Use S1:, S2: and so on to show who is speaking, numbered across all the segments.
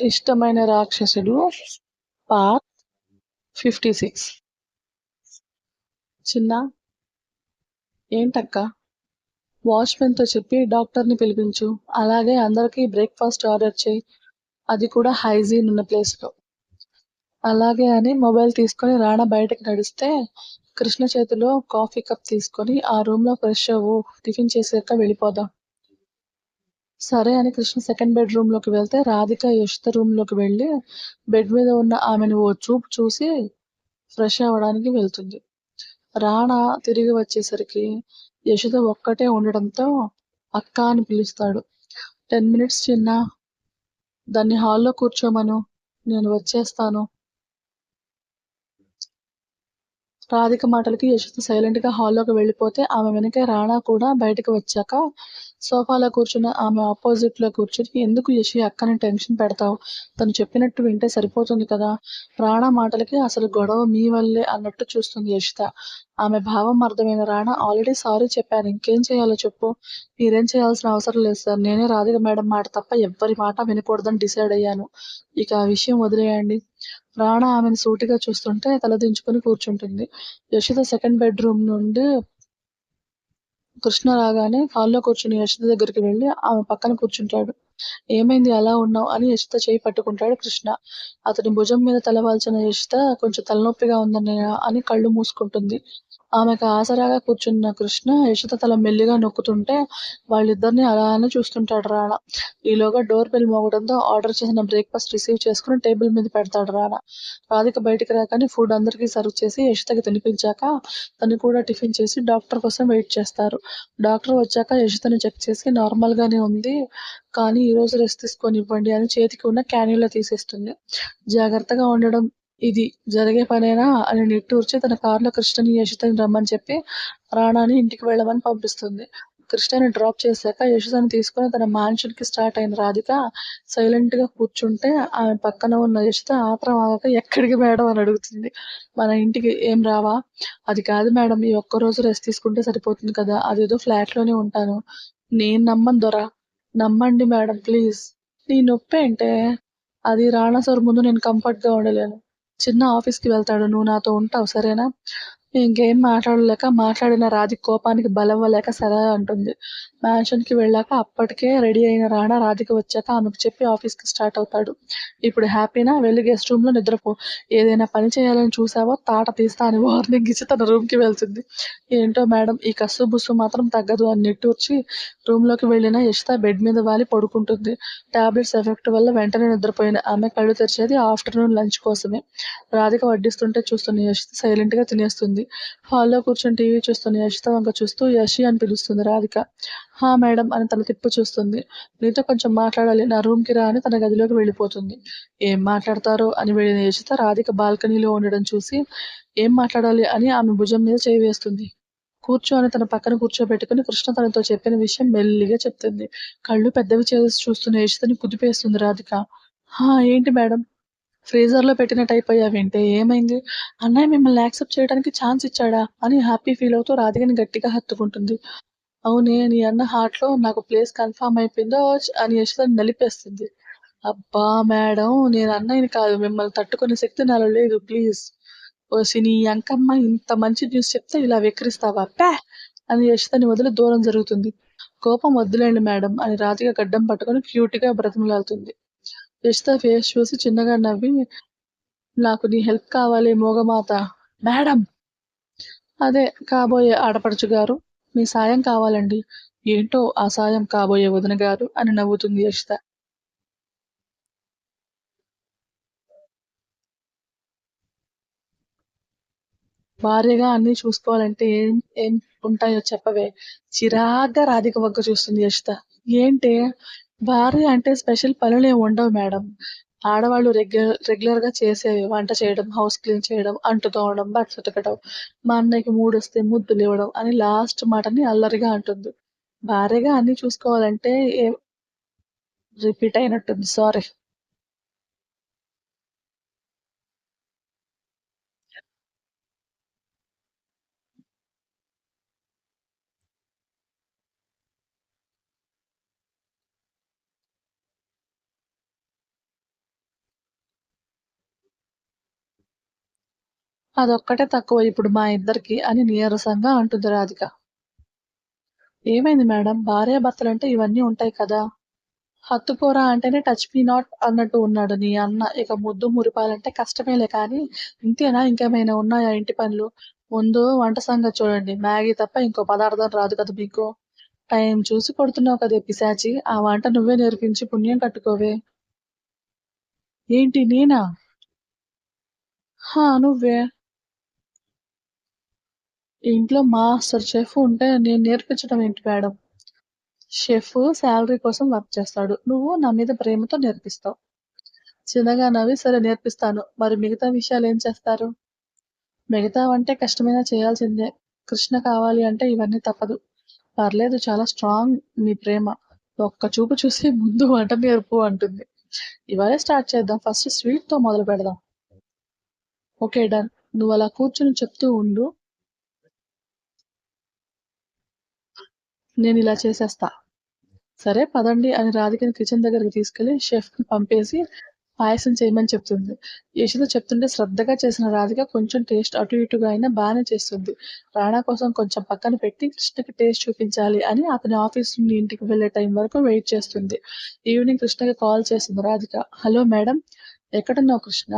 S1: ఇష్టమైన రాక్షసుడు part fifty six. చిన్న ఏంటక్క? వాచ్మెన్తో చెప్పి డాక్టర్ని పిలిపించు. అలాగే అందరికీ బ్రేక్ఫాస్ట్ ఆర్డర్ చేయి. అది కూడా హైజీన్ ఉన్న ప్లేస్లో. అలాగే అని మొబైల్ తీసుకొని రాణా బయటకు నడిస్తే కృష్ణ చేతిలో కాఫీ కప్ తీసుకొని ఆ రూమ్లో ఫ్రెష్ అవ్వు. టిఫిన్ చేసాక వెళ్ళిపోదాం. సరే అని కృష్ణ సెకండ్ బెడ్రూమ్లోకి వెళ్తే రాధిక యశిత రూమ్లోకి వెళ్ళి బెడ్ మీద ఉన్న ఆమెను ఓ చూపు చూసి ఫ్రెష్ అవ్వడానికి వెళ్తుంది. రాణా తిరిగి వచ్చేసరికి యశిత ఒక్కటే ఉండడంతో అక్క అని పిలుస్తాడు. టెన్ మినిట్స్ చిన్న దాన్ని హాల్లో కూర్చోమను నేను వచ్చేస్తాను. రాధిక మాటలకి యశస్సు సైలెంట్గా హాల్లోకి వెళ్ళిపోతే ఆమె వెనక రాణా కూడా బయటకు వచ్చాక సోఫాలో కూర్చున్న ఆమె ఆపోజిట్లో కూర్చుని ఎందుకు యశి అక్కని టెన్షన్ పెడతావు? తను చెప్పినట్టు వింటే సరిపోతుంది కదా? రాణా మాటలకి అసలు గొడవ మీ వల్లే అన్నట్టు చూస్తుంది యశిత ఆమె భావం అర్థమైన రాణా ఆల్రెడీ సారీ చెప్పాను ఇంకేం చేయాలో చెప్పు. మీరేం చేయాల్సిన అవసరం లేదు సార్. నేనే రాధిక మేడం మాట తప్ప ఎవ్వరి మాట వినకూడదని డిసైడ్ అయ్యాను. ఇక ఆ విషయం వదిలేయండి. రాణా ఆమెను సూటిగా చూస్తుంటే తలదించుకుని కూర్చుంటుంది. యశిత సెకండ్ బెడ్రూమ్ నుండి కృష్ణ రాగానే హాల్లో కూర్చుని యశిత దగ్గరికి వెళ్ళి ఆమె పక్కన కూర్చుంటాడు. ఏమైంది? అలా ఉన్నావు? అని యశిత చేయి పట్టుకుంటాడు కృష్ణ. అతని భుజం మీద తలవాల్చిన యశిత కొంచెం తలనొప్పిగా ఉందని అని కళ్ళు మూసుకుంటుంది. ఆమెకు ఆసరాగా కూర్చున్న కృష్ణ యశిత తల మెల్లిగా నొక్కుతుంటే వాళ్ళిద్దరిని అలానే చూస్తుంటాడు రాణా. ఈలోగా డోర్ బెల్ మోగడంతో ఆర్డర్ చేసిన బ్రేక్ఫాస్ట్ రిసీవ్ చేసుకుని టేబుల్ మీద పెడతాడు రాణా. రాధిక బయటికి రాగానే ఫుడ్ అందరికీ సర్వ్ చేసి యశితకి తినిపించాక తను కూడా టిఫిన్ చేసి డాక్టర్ కోసం వెయిట్ చేస్తారు. డాక్టర్ వచ్చాక యశితని చెక్ చేసి నార్మల్ గానే ఉంది కానీ ఈ రోజు రెస్ట్ తీసుకొని ఇవ్వండి అని చేతికి ఉన్న క్యాన్యులా తీసేస్తుంది. జాగ్రత్తగా ఉండడం ఇది జరిగే పనేనా అని నిట్టూర్చి తన కారులో కృష్ణని యశుతని రమ్మని చెప్పి రాణాని ఇంటికి వెళ్ళమని పంపిస్తుంది. కృష్ణని డ్రాప్ చేశాక యశితని తీసుకుని తన మ్యాన్షన్కి స్టార్ట్ అయిన రాధిక సైలెంట్గా కూర్చుంటే ఆమె పక్కన ఉన్న యశుత ఆత్రం ఆగక ఎక్కడికి మేడం? అని అడుగుతుంది. మన ఇంటికి ఏం రావా? అది కాదు మేడం ఈ ఒక్క రోజు రెస్ట్ తీసుకుంటే సరిపోతుంది కదా అదేదో ఫ్లాట్లోనే ఉంటాను. నేను నమ్మను దొరా నమ్మండి మేడం ప్లీజ్. నీ నొప్పి అంటే అది రాణా సార్ ముందు నేను కంఫర్ట్గా ఉండలేను. చిన్న ఆఫీస్కి వెళ్తాడు. నువ్వు నాతో ఉంటావు సరేనా? ఇంకేం మాట్లాడలేక మాట్లాడిన రాధి కోపానికి బలం సరే అంటుంది. మ్యాన్షన్కి వెళ్ళాక అప్పటికే రెడీ అయిన రాణా రాధికి వచ్చాక ఆమెకు చెప్పి ఆఫీస్కి స్టార్ట్ అవుతాడు. ఇప్పుడు హ్యాపీనా? వెళ్ళి గెస్ట్ రూమ్లో నిద్రపో. ఏదైనా పని చేయాలని చూసావో తాట తీస్తా అని వార్నింగ్ ఇచ్చి తన రూమ్కి వెళ్తుంది. ఏంటో మేడం ఈ కస్సు బుస్సు మాత్రం తగ్గదు అని నిట్టూర్చి రూమ్లోకి వెళ్ళిన యశిత బెడ్ మీద వాలి పడుకుంటుంది. టాబ్లెట్స్ ఎఫెక్ట్ వల్ల వెంటనే నిద్రపోయిన ఆమె కళ్ళు తెరిచేది ఆఫ్టర్నూన్ లంచ్ కోసమే. రాధిక వడ్డిస్తుంటే చూస్తున్న యశిత సైలెంట్గా తినేస్తుంది హాల్లో కూర్చొని టీవీ చూస్తున్న యశిత వంక చూస్తూ యశి అని పిలుస్తుంది రాధిక. హా మేడం అని తల తిప్పు చూస్తుంది. నీతో కొంచెం మాట్లాడాలి నా రూమ్కి రా అని తన గదిలోకి వెళ్ళిపోతుంది. ఏం మాట్లాడతారో? అని వెళ్ళిన యశిత రాధిక బాల్కనీలో ఉండడం చూసి ఏం మాట్లాడాలి? అని ఆమె భుజం మీద చేయి వేస్తుంది. కూర్చో అని తన పక్కన కూర్చోబెట్టుకుని కృష్ణ తనతో చెప్పిన విషయం మెల్లిగా చెప్తుంది. కళ్ళు పెద్దవి చేసి చూస్తున్న యశితని కుదిపేస్తుంది రాధిక. హా ఏంటి మేడం? ఫ్రీజర్లో పెట్టినట్టు అయిపోయావేంటే ఏమైంది? అన్నయ్య మిమ్మల్ని యాక్సెప్ట్ చేయడానికి ఛాన్స్ ఇచ్చాడా? అని హ్యాపీ ఫీల్ అవుతూ రాధికని గట్టిగా హత్తుకుంటుంది. అవునే నీ అన్న హార్ట్లో నాకు ప్లేస్ కన్ఫర్మ్ అయిపోయిందో అని యశోదని నలిపేస్తుంది. అబ్బా మేడం నేను అన్నయ్యని కాదు మిమ్మల్ని తట్టుకునే శక్తి నాలో లేదు ప్లీజ్. నీ అంకమ్మ ఇంత మంచి న్యూస్ చెప్తే ఇలా వెక్కిరిస్తావా? ప్యా! అని యశోదని వదిలి దూరం జరుగుతుంది. కోపం వద్దులేండి మేడం అని రాతిగా గడ్డం పట్టుకొని క్యూట్గా బ్రతిమలాడుతుంది. యశిత ఫేస్ చూసి చిన్నగా నవ్వి నాకు నీ హెల్ప్ కావాలి మోగమాత. మేడం! అదే కాబోయే ఆడపడుచు గారు మీ సాయం కావాలండి. ఏంటో ఆ సాయం కాబోయే వదిన గారు? అని నవ్వుతుంది యశిత భార్యగా అన్ని చూసుకోవాలంటే ఏం ఏం ఉంటాయో చెప్పవే. చిరాగ్గా రాధిక వగ్గ చూస్తుంది యశిత ఏంటి? భార్య అంటే స్పెషల్ పనులు ఏమి ఉండవు మేడం. ఆడవాళ్ళు రెగ్యులర్ రెగ్యులర్గా చేసేవి వంట చేయడం హౌస్ క్లీన్ చేయడం అంటు తోమడం బట్టలు ఉతకడం మా అన్నయ్యకి మూడు వస్తే ముద్దులు ఇవ్వడం అని లాస్ట్ మాటని అల్లరిగా అంటుంది. భార్యగా అన్ని చూసుకోవాలంటే రిపీట్ అయినట్టుంది. సారీ. అదొక్కటే తక్కువ ఇప్పుడు మా ఇద్దరికి అని నీరసంగా అంటుంది రాధిక. ఏమైంది మేడం భార్యాభర్తలంటే ఇవన్నీ ఉంటాయి కదా! హత్తుకోరా అంటేనే టచ్ మీ నాట్ అన్నట్టు ఉన్నాడు నీ అన్న. ఇక ముద్దు మురిపాలంటే కష్టమేలే కానీ ఇంతేనా ఇంకేమైనా ఉన్నాయా ఇంటి పనులు? ముందు వంట సంగతి చూడండి. మ్యాగీ తప్ప ఇంకో పదార్థం రాదు కదా మీకు. టైం చూసి కొడుతున్నావు కదే పిశాచి. ఆ వంట నువ్వే నేర్పించి పుణ్యం కట్టుకోవే. ఏంటి నేనా? హా! నువ్వే. ఇంట్లో మాస్టర్ చెఫ్ ఉంటే నేను నేర్పించడం ఏంటి మేడం? షెఫ్ శాలరీ కోసం వర్క్ చేస్తాడు. నువ్వు నా మీద ప్రేమతో నేర్పిస్తావు. చిన్నగా నవ్వి సరే నేర్పిస్తాను. మరి మిగతా విషయాలు ఏం చేస్తారు? మిగతావంటే కష్టమైనా చేయాల్సిందే. కృష్ణ కావాలి అంటే ఇవన్నీ తప్పదు. పర్లేదు చాలా స్ట్రాంగ్ మీ ప్రేమ. ఒక్క చూపు చూసి ముందు వంట నేర్పు అంటుంది. ఇవాళే స్టార్ట్ చేద్దాం. ఫస్ట్ స్వీట్‌తో మొదలు పెడదాం. Okay done. నువ్వు అలా కూర్చుని చెప్తూ ఉండు. నేను ఇలా చేసేస్తా. సరే పదండి అని రాధికని కిచెన్ దగ్గరికి తీసుకెళ్ళి షెఫ్‌ని పంపేసి పాయసం చేయమని చెప్తుంది. యశుద చెప్తుంటే శ్రద్ధగా చేసిన రాధిక కొంచెం టేస్ట్ అటు ఇటుగా అయినా బాగానే చేస్తుంది. రాణా కోసం కొంచెం పక్కన పెట్టి కృష్ణకి టేస్ట్ చూపించాలి అని అతని ఆఫీస్ నుండి ఇంటికి వెళ్ళే టైం వరకు వెయిట్ చేస్తుంది. ఈవినింగ్ కృష్ణకి కాల్ చేసింది రాధిక. హలో మేడం ఎక్కడున్నావు కృష్ణ?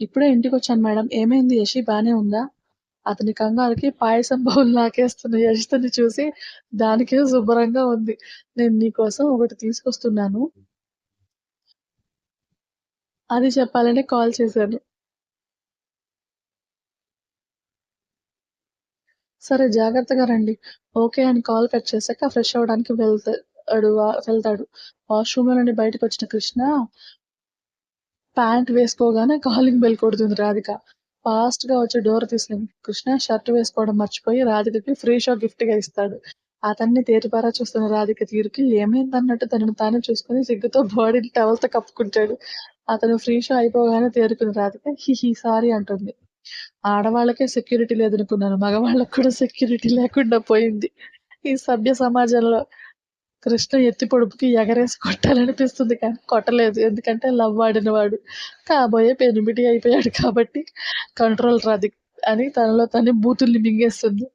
S1: ఇప్పుడే ఇంటికి వచ్చాను మేడం. ఏమైంది యషి బాగానే ఉందా? అతని కంగారుకి పాయసం బౌల్ నాకేస్తున్న యశితని చూసి దానికే శుభ్రంగా ఉంది. నేను నీకోసం ఒకటి తీసుకొస్తున్నాను. అది చెప్పాలని కాల్ చేశాను. సరే జాగ్రత్తగా రండి. ఓకే అని కాల్ కట్ చేశాక ఫ్రెష్ అవ్వడానికి వెళ్తాడు వెళ్తాడు. వాష్రూమ్ నుండి బయటకు వచ్చిన కృష్ణ ప్యాంట్ వేసుకోగానే కాలింగ్ బెల్ కొడుతుంది రాధిక. ఫాస్ట్‌గా వచ్చి డోర్ తీసింది. కృష్ణ షర్ట్ వేసుకోవడం మర్చిపోయి రాధికకి ఫ్రీ షో గిఫ్ట్‌గా ఇస్తాడు. అతన్ని తేరిపారా చూస్తున్న రాధిక తీరుకి ఏమైందన్నట్టు తనను తాను చూసుకుని సిగ్గుతో బాడీని టవల్‌తో కప్పుకుంటాడు. అతను ఫ్రీ షో అయిపోగానే తేరుకుని రాధిక హిహి సారీ అంటుంది. ఆడవాళ్ళకే సెక్యూరిటీ లేదనుకున్నాను. మగవాళ్ళకి కూడా సెక్యూరిటీ లేకుండా పోయింది. ఈ సభ్య సమాజంలో కృష్ణ ఎత్తి పొడుపుకి ఎగరేసి కొట్టాలనిపిస్తుంది కానీ కొట్టలేదు. ఎందుకంటే లవ్ ఆడినవాడు. కాబోయే పెనిమిటి అయిపోయాడు కాబట్టి కంట్రోల్ రాదు అని తనలో తన బూతుల్ని మింగేస్తుంది.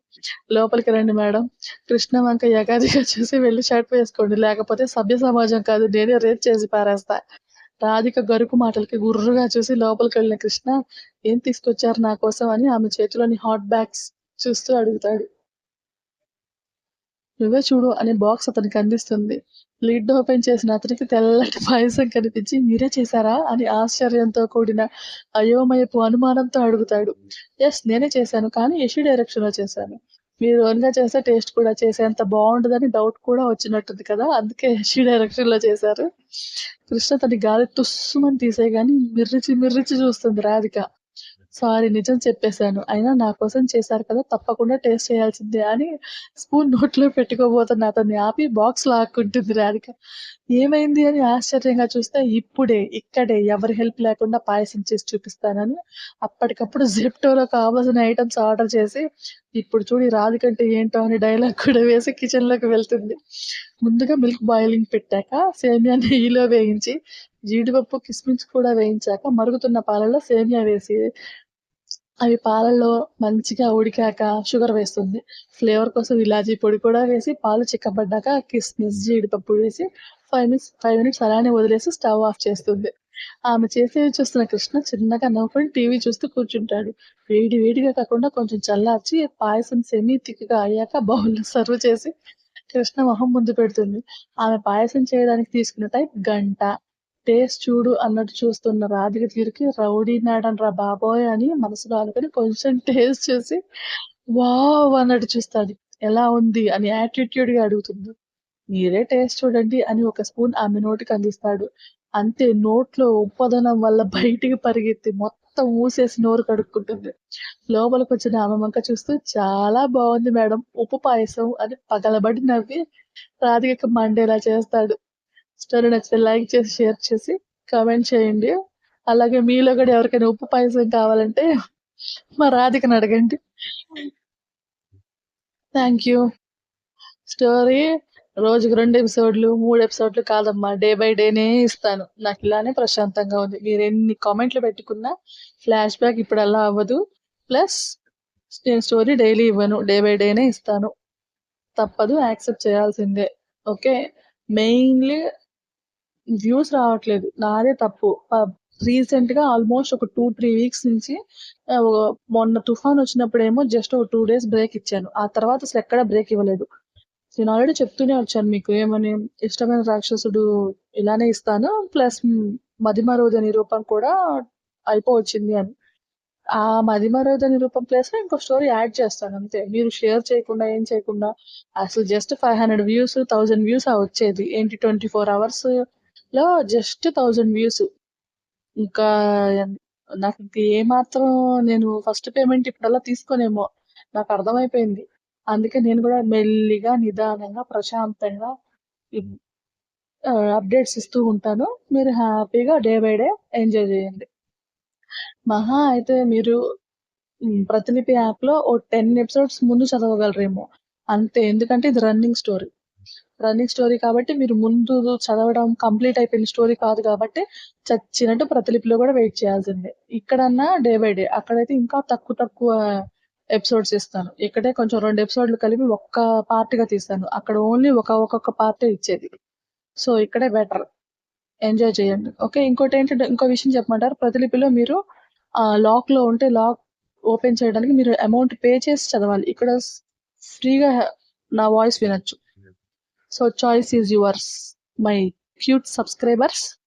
S1: లోపలికి రండి మేడం. కృష్ణ వంక యగాదిగా చూసి వెళ్ళి షర్ట్ వేసుకోండి. లేకపోతే సభ్య సమాజం కాదు నేనే రేప్ చేసి పారేస్తా. రాధిక గరుకు మాటలకి గుర్రుగా చూసి లోపలికి వెళ్ళిన కృష్ణ ఏం తీసుకొచ్చారు నా కోసం అని ఆమె చేతిలోని హాట్ బ్యాగ్స్ చూస్తూ అడుగుతాడు. నువ్వే చూడు అనే బాక్స్ అతనికి అందిస్తుంది. లిడ్ ఓపెన్ చేసిన అతనికి తెల్లటి పాయసం కనిపించి మీరే చేశారా? అని ఆశ్చర్యంతో కూడిన అయోమయపు అనుమానంతో అడుగుతాడు. ఎస్ నేనే చేశాను. కానీ యషి డైరెక్షన్‌లో చేశాను. మీరు ఓన్‌గా చేస్తే టేస్ట్ కూడా చేసేంత బాగుంటుందని డౌట్ కూడా వచ్చినట్టుంది కదా! అందుకే యషి డైరెక్షన్‌లో చేశారు. కృష్ణ తన గాలి తుస్సుమని కానీ మిర్రిచి మిర్రిచి చూస్తుంది రాధిక. సారీ నిజం చెప్పేశాను. అయినా నా కోసం చేశారు కదా! తప్పకుండా టేస్ట్ చేయాల్సిందే అని స్పూన్ నోట్లో పెట్టుకోబోతున్న అతన్ని ఆపి బాక్స్ లాక్కుంటుంది రాధిక. ఏమైంది అని ఆశ్చర్యంగా చూస్తే ఇప్పుడే, ఇక్కడే ఎవరి హెల్ప్ లేకుండా పాయసం చేసి చూపిస్తానని అప్పటికప్పుడు జెప్టోలో కావాల్సిన ఐటమ్స్ ఆర్డర్ చేసి ఇప్పుడు చూడి రాధికంటే ఏంటో అని డైలాగ్ కూడా వేసి కిచెన్‌లోకి వెళ్తుంది. ముందుగా మిల్క్ బాయిలింగ్ పెట్టాక సేమియా నెయ్యిలో వేయించి జీడిపప్పు, కిస్మిస్ కూడా వేయించాక మరుగుతున్న పాలలో సేమియా వేసి అవి పాలల్లో మంచిగా ఉడికాక షుగర్ వేస్తుంది. ఫ్లేవర్ కోసం ఇలాచీ పొడి కూడా వేసి పాలు చిక్కబడ్డాక కిస్మిస్, జీడిపప్పు వేసి ఫైవ్ మినిట్స్ ఫైవ్ మినిట్స్ అలానే వదిలేసి స్టవ్ ఆఫ్ చేస్తుంది. ఆమె చేసేవి చూస్తున్న కృష్ణ చిన్నగా నవ్వుకొని టీవీ చూస్తూ కూర్చుంటాడు. వేడి వేడిగా కాకుండా కొంచెం చల్లార్చి పాయసం సెమీ తిక్కుగా అయ్యాక బౌల్‌లో సర్వ్ చేసి కృష్ణ మొహం ముందు పెడుతుంది. ఆమె పాయసం చేయడానికి తీసుకున్న టైం గంట. టేస్ట్ చూడు అన్నట్టు చూస్తున్న రాధిక తీరుకి రా బాబోయ్! అని మనసులో అనుకుని కొంచెం టేస్ట్ చేసి వావ్! అన్నట్టు చూస్తాడు. ఎలా ఉంది? అని యాటిట్యూడ్‌గా అడుగుతుంది. మీరే టేస్ట్ చూడండి అని ఒక స్పూన్ ఆమె నోటికి అందిస్తాడు. అంతే నోట్లో ఉప్పదనం వల్ల బయటికి పరిగెత్తి మొత్తం ఊసేసి నోరు కడుక్కుంటుంది. లోపలికొచ్చిన ఆమె వంక చూస్తూ చాలా బాగుంది మేడం ఉప్పు పాయసం అని పగలబడి నవ్వి రాధికకి మండేలా చేస్తాడు. స్టోరీ నచ్చితే లైక్ చేసి, షేర్ చేసి కామెంట్ చేయండి. అలాగే మీలో కూడా ఎవరికైనా ఉప్పు పాయసం కావాలంటే మా రాధికను అడగండి. Thank you. స్టోరీ రోజుకి రెండు ఎపిసోడ్‌లు, మూడు ఎపిసోడ్‌లు కాదమ్మా. డే బై డేనే ఇస్తాను. నాకు ఇలానే ప్రశాంతంగా ఉంది. మీరు ఎన్ని కామెంట్‌లు పెట్టుకున్నా ఫ్లాష్ బ్యాక్ ఇప్పుడు అలా అవ్వదు. ప్లస్ నేను స్టోరీ డైలీ ఇవ్వను డే బై డేనే ఇస్తాను తప్పదు యాక్సెప్ట్ చేయాల్సిందే ఓకే మెయిన్లీ వ్యూస్ రావట్లేదు. నాదే తప్పు. రీసెంట్గా ఆల్మోస్ట్ ఒక టూ త్రీ వీక్స్ నుంచి మొన్న తుఫాన్ వచ్చినప్పుడేమో జస్ట్ ఒక టూ డేస్ బ్రేక్ ఇచ్చాను. ఆ తర్వాత అసలు ఎక్కడ బ్రేక్ ఇవ్వలేదు. నేను ఆల్రెడీ చెప్తూనే వచ్చాను మీకు ఏమని ఇష్టమైన రాక్షసుడు ఇలానే ఇస్తాను ప్లస్ మదిమరోజ నిరూపం కూడా అయిపోవచ్చింది అని. ఆ మదిమరోజ నిరూపం ప్లేస్లో ఇంకో స్టోరీ యాడ్ చేస్తాను అంతే. మీరు షేర్ చేయకుండా ఏం చేయకుండా అసలు just five hundred views thousand views ఆ వచ్చేది. ఏంటి ట్వంటీ ఫోర్ అవర్స్ లో జస్ట్ థౌజండ్ వ్యూస్. ఇంకా నాకు ఇంక ఏ మాత్రం నేను ఫస్ట్ పేమెంట్ ఇప్పుడల్లా తీసుకోనేమో. నాకు అర్థమైపోయింది. అందుకే నేను కూడా మెల్లిగా నిదానంగా ప్రశాంతంగా అప్డేట్స్ ఇస్తూ ఉంటాను. మీరు హ్యాపీగా డే బై డే ఎంజాయ్ చేయండి. మహా అయితే మీరు ప్రతిలిపి యాప్లో ఓ టెన్ ఎపిసోడ్స్ ముందు చదవగలరేమో. అంతే. ఎందుకంటే ఇది రన్నింగ్ స్టోరీ. రన్నింగ్ స్టోరీ కాబట్టి మీరు ముందు చదవడం కంప్లీట్ అయిపోయిన స్టోరీ కాదు కాబట్టి చచ్చినట్టు ప్రతిలిపిలో కూడా వెయిట్ చేయాల్సిందే. ఇక్కడన్నా డే బై డే అక్కడైతే ఇంకా తక్కువ తక్కువ ఎపిసోడ్స్ ఇస్తాను. ఇక్కడే కొంచెం రెండు ఎపిసోడ్లు కలిపి ఒక్క పార్ట్గా గా తీస్తాను. అక్కడ ఓన్లీ ఒక ఒక్కొక్క పార్టే ఇచ్చేది. సో ఇక్కడే బెటర్ ఎంజాయ్ చేయండి. ఓకే ఇంకోటి ఏంటంటే ఇంకో విషయం చెప్పమంటారు. ప్రతిలిపిలో మీరు లాక్లో ఉంటే లాక్ ఓపెన్ చేయడానికి మీరు అమౌంట్ పే చేసి చదవాలి. ఇక్కడ ఫ్రీగా నా వాయిస్ వినొచ్చు. So choice is yours, my cute subscribers.